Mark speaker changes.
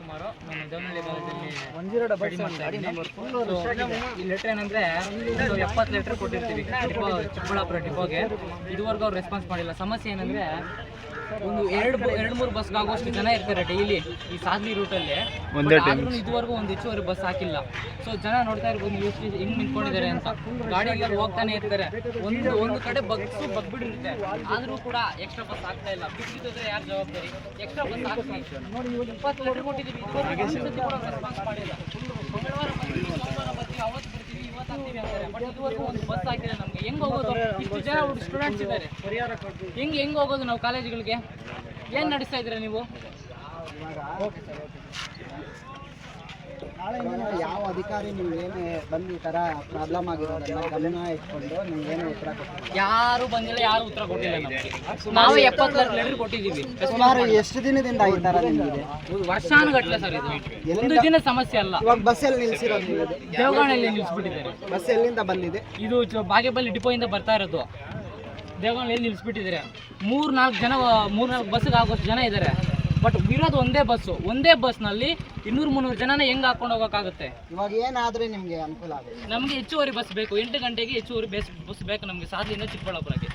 Speaker 1: ಕುಮಾರ್ ನಾನು ದೇವನಹಳ್ಳಿ ಕಾಲೇಜಲ್ಲಿ
Speaker 2: ಡಬಲ್
Speaker 1: ಮಾಡ್ತಾ ಇದ್ದೀನಿ. ಲೆಟರ್ ಏನಂದ್ರೆ ಒಂದು ಎಪ್ಪತ್ತು ಲೆಟರ್ ಕೊಟ್ಟಿರ್ತೀವಿ. ಡಿಪೋ ಚಿಕ್ಕಬಳ್ಳಾಪುರ ಡಿಪೋಗೆ ಇದುವರೆಗೂ ಅವ್ರು ರೆಸ್ಪಾನ್ಸ್ ಮಾಡಿಲ್ಲ. ಸಮಸ್ಯೆ ಏನಂದ್ರೆ ಒಂದು ಎರಡು ಎರಡು ಮೂರು ಬಸ್ ಆಗುವಷ್ಟು ಜನ ಇರ್ತಾರೆ ಡೈಲಿ ಈ ಸಾದ್ಲಿ ರೂಟಲ್ಲಿ ಆದ್ರೂ ಇದುವರೆಗೂ ಒಂದು ಹೆಚ್ಚುವರಿ ಬಸ್ ಹಾಕಿಲ್ಲ. ಸೊ ಜನ ನೋಡ್ತಾ ಇರ್ಬೋದು ಯೂಸ್ ಹಿಂಗ್ ನಿಂತ್ಕೊಂಡಿದ್ದಾರೆ ಅಂತ. ಗಾಡಿಗಳು ಹೋಗ್ತಾನೆ ಇರ್ತಾರೆ. ಒಂದು ಒಂದು ಕಡೆ ಬಗ್ಸು ಬಗ್ಬಿಡಿರುತ್ತೆ ಆದ್ರೂ ಕೂಡ ಎಕ್ಸ್ಟ್ರಾ ಬಸ್ ಆಗ್ತಾ ಇಲ್ಲ. ಬಿಟ್ಟಿದ್ರೆ ಯಾರು ಜವಾಬ್ದಾರಿ? ಎಕ್ಸ್ಟ್ರಾ ಬಸ್ ಹಾಕ್ಸಿ ಇಪ್ಪತ್ತು ಲೀಟರ್ ಕೊಟ್ಟಿದ್ದೀವಿ. ಇದುವರೆಗೂ ಮಾಡಿಲ್ಲ. ಹಾಕ್ತೀವಿ ಅಂತಾರೆ. ಒಂದು ಬಸ್ ಹಾಕಿಲ್ಲ ನಮ್ಗೆ ಹೆಂಗ್ ಹೋಗೋದು? ಇಷ್ಟು ಜನ ಸ್ಟೂಡೆಂಟ್ಸ್ ಇದ್ದಾರೆ. ಹೆಂಗ್ ಹೆಂಗ್ ಹೋಗೋದು ನಾವು ಕಾಲೇಜುಗಳಿಗೆ? ಏನ್ ನಡೆಸ್ತಾ ಇದ್ದೀರಾ ನೀವು?
Speaker 2: ನಾಳೆಯಿಂದ ಯಾವ ಅಧಿಕಾರಿ ನಿಮ್ಗೆ ಏನು ಬಂದು ಈ ಥರ ಪ್ರಾಬ್ಲಮ್ ಆಗಿರೋದನ್ನ ಗಮನ ಇಟ್ಕೊಂಡು ನೀವೇನು ಉತ್ತರ ಕೊಟ್ಟಿಲ್ಲ
Speaker 1: ಯಾರು ಬಂದಿಲ್ಲ ಯಾರು ಉತ್ತರ ಕೊಟ್ಟಿಲ್ಲ ನಮ್ಗೆ. ನಾವು ಎಪ್ಪತ್ತಾರು ಲೆಟರ್ ಕೊಟ್ಟಿದ್ದೀವಿ.
Speaker 2: ಸುಮಾರು ಎಷ್ಟು ದಿನದಿಂದ ಈ ಥರ ನಿಮಗೆ
Speaker 1: ವರ್ಷಾನುಗಟ್ಲೆ ಸರ್ ಇದು. ಒಂದು ದಿನ ಸಮಸ್ಯೆ ಅಲ್ಲ.
Speaker 2: ಇವಾಗ ಬಸ್ಸಲ್ಲಿ ನಿಲ್ಸಿರೋದು ನೀವು
Speaker 1: ದೇವಗಾಣಲ್ಲಿ ನಿಲ್ಲಿಸ್ಬಿಟ್ಟಿದ್ದಾರೆ
Speaker 2: ಬಸ್ ಎಲ್ಲಿಂದ ಬಂದಿದೆ?
Speaker 1: ಇದು ಚ- ಬಾಗೇಪಲ್ಲಿ ಡಿಪೋಯಿಂದ ಬರ್ತಾ ಇರೋದು. ದೇವಗಾಣಲ್ಲಿ ನಿಲ್ಲಿಸ್ಬಿಟ್ಟಿದ್ದಾರೆ ಮೂರ್ ನಾಲ್ಕು ಜನ ಮೂರ್ ನಾಲ್ಕು ಬಸ್ಸಿಗೆ ಆಗೋಷ್ಟು ಜನ ಇದ್ದಾರೆ. ಬಟ್ ಇರೋದು ಒಂದೇ ಬಸ್ಸು. ಒಂದೇ ಬಸ್ನಲ್ಲಿ ಇನ್ನೂರು ಮುನ್ನೂರು ಜನನ ಹೆಂಗ್ ಹಾಕೊಂಡು ಹೋಗೋಕ್ಕಾಗುತ್ತೆ?
Speaker 2: ಇವಾಗ ಏನಾದ್ರೆ ನಿಮಗೆ ಅನುಕೂಲ ಆಗುತ್ತೆ.
Speaker 1: ನಮಗೆ ಹೆಚ್ಚುವರಿ ಬಸ್ ಬೇಕು. ಎಂಟು ಗಂಟೆಗೆ ಹೆಚ್ಚುವರಿ ಬಸ್ ಬಸ್ ಬೇಕು ನಮಗೆ. ಸಾಧ್ಯ ಚಿಕ್ಕಬಳ್ಳಾಪುರಕ್ಕೆ.